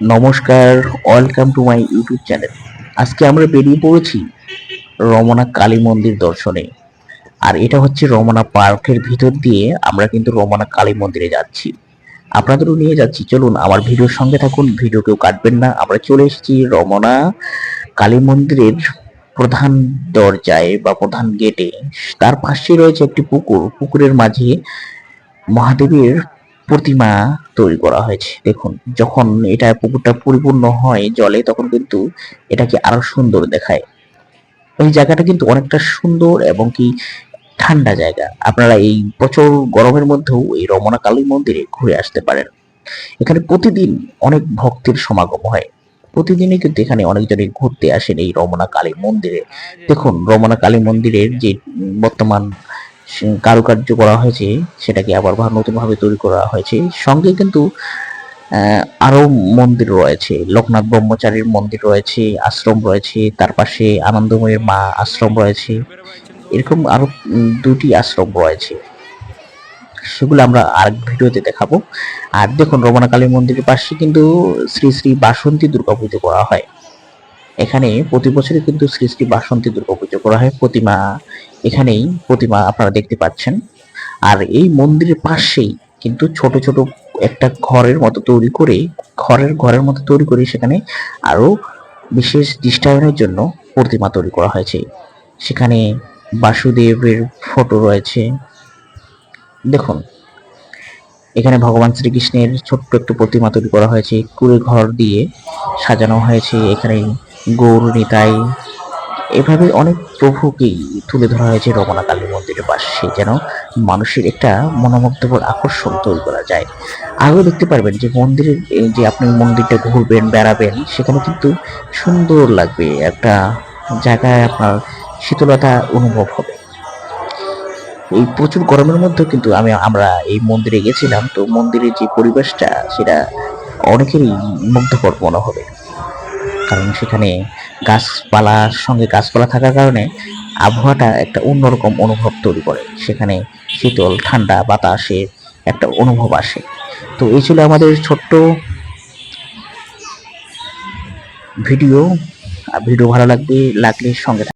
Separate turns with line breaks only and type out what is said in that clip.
নমস্কার welcome to my YouTube channel আজকে আমরা বেরিয়ে পড়েছি রমনা কালী মন্দির দর্শনে। আর এটা হচ্ছে রমনা পার্কের ভিতর দিয়ে আমরা কিন্তু রমনা কালী মন্দিরে যাচ্ছি। আপনাদেরও নিয়ে যাচ্ছি। চলুন আমার ভিডিওর সঙ্গে থাকুন ভিডিও কেউ কাটবেন না। আমরা চলে এসেছি রমনা কালী মন্দিরের প্রধান দরজায় বা প্রধান গেটে। তার পাশে রয়েছে একটি পুকুর। পুকুরের মাঝে মহাদেবের প্রতিমা তৈরি করা হয়েছে দেখুন, যখন এটা পুকুরটা পরিপূর্ণ হয় জলে, তখন কিন্তু এটাকে আরও সুন্দর দেখায়। এই জায়গাটা কিন্তু অনেকটা সুন্দর এবং কি ঠান্ডা জায়গা। আপনারা এই প্রচুর গরমের মধ্যেও এই রমনা কালী মন্দিরে ঘুরে আসতে পারেন। এখানে প্রতিদিন অনেক ভক্তের সমাগম হয়। প্রতিদিনই কিন্তু এখানে অনেকজনই ঘুরতে আসেন এই রমনা কালী মন্দিরে। দেখুন, রমনা কালী মন্দিরের যে বর্তমান কারুকার্য করা হয়েছে, সেটাকে আবার নতুন ভাবে তৈরি করা হয়েছে। সঙ্গে কিন্তু আরও মন্দির রয়েছে। লোকনাথ ব্রহ্মচারীর মন্দির রয়েছে, আশ্রম রয়েছে, তার পাশে আনন্দময়ের মা আশ্রম রয়েছে। এরকম আরও দুটি আশ্রম রয়েছে। সেগুলো আমরা আরেক ভিডিওতে দেখাবো। আর দেখুন রমনা কালী মন্দিরের পাশে কিন্তু শ্রী শ্রী বাসন্তী দুর্গা পুজো করা হয়। এখানে প্রতি বছরই কিন্তু শ্রী শ্রী বাসন্তী দুর্গা পুজো করা হয় প্রতিমা, এখানেই প্রতিমা আপনারা দেখতে পাচ্ছেন। আর এই মন্দিরের পাশেই কিন্তু ছোট ছোট একটা ঘরের মতো তৈরি করে, ঘরের ঘরের মতো তৈরি করে সেখানে আরও বিশেষ দৃষ্টায়নের জন্য প্রতিমা তৈরি করা হয়েছে। সেখানে বাসুদেবের ফটো রয়েছে। দেখুন, এখানে ভগবান শ্রীকৃষ্ণের ছোট্ট একটু প্রতিমা তৈরি করা হয়েছে। কুড়ে ঘর দিয়ে সাজানো হয়েছে। এখানে গৌর নিতাই এভাবে অনেক প্রভুকেই তুলে ধরা হয়েছে রমনা কালী মন্দিরের পাশে, যেন মানুষের একটা মনোমুগ্ধকর আকর্ষণ তৈরি করা যায়। আরও দেখতে পারবেন যে মন্দিরের যে আপনি মন্দিরটা ঘুরবেন, বেড়াবেন, সেখানে কিন্তু সুন্দর লাগবে, একটা জায়গায় আপনার শীতলতা অনুভব হবে। এই প্রচুর গরমের মধ্যেও কিন্তু আমি, আমরা এই মন্দিরে গেছিলাম, তো মন্দিরের যে পরিবেশটা, সেটা অনেকেরই মুগ্ধকর মনে হবে। কারণ সেখানে গাছপালার সঙ্গে গাছপালা থাকার কারণে আবহাওয়াটা একটা অন্যরকম অনুভব তৈরি করে সেখানে শীতল, ঠান্ডা বাতাসের একটা অনুভব আসে তো এই ছিল আমাদের ছোট্ট ভিডিও আর ভিডিও ভালো লাগবে, লাগলে সঙ্গে।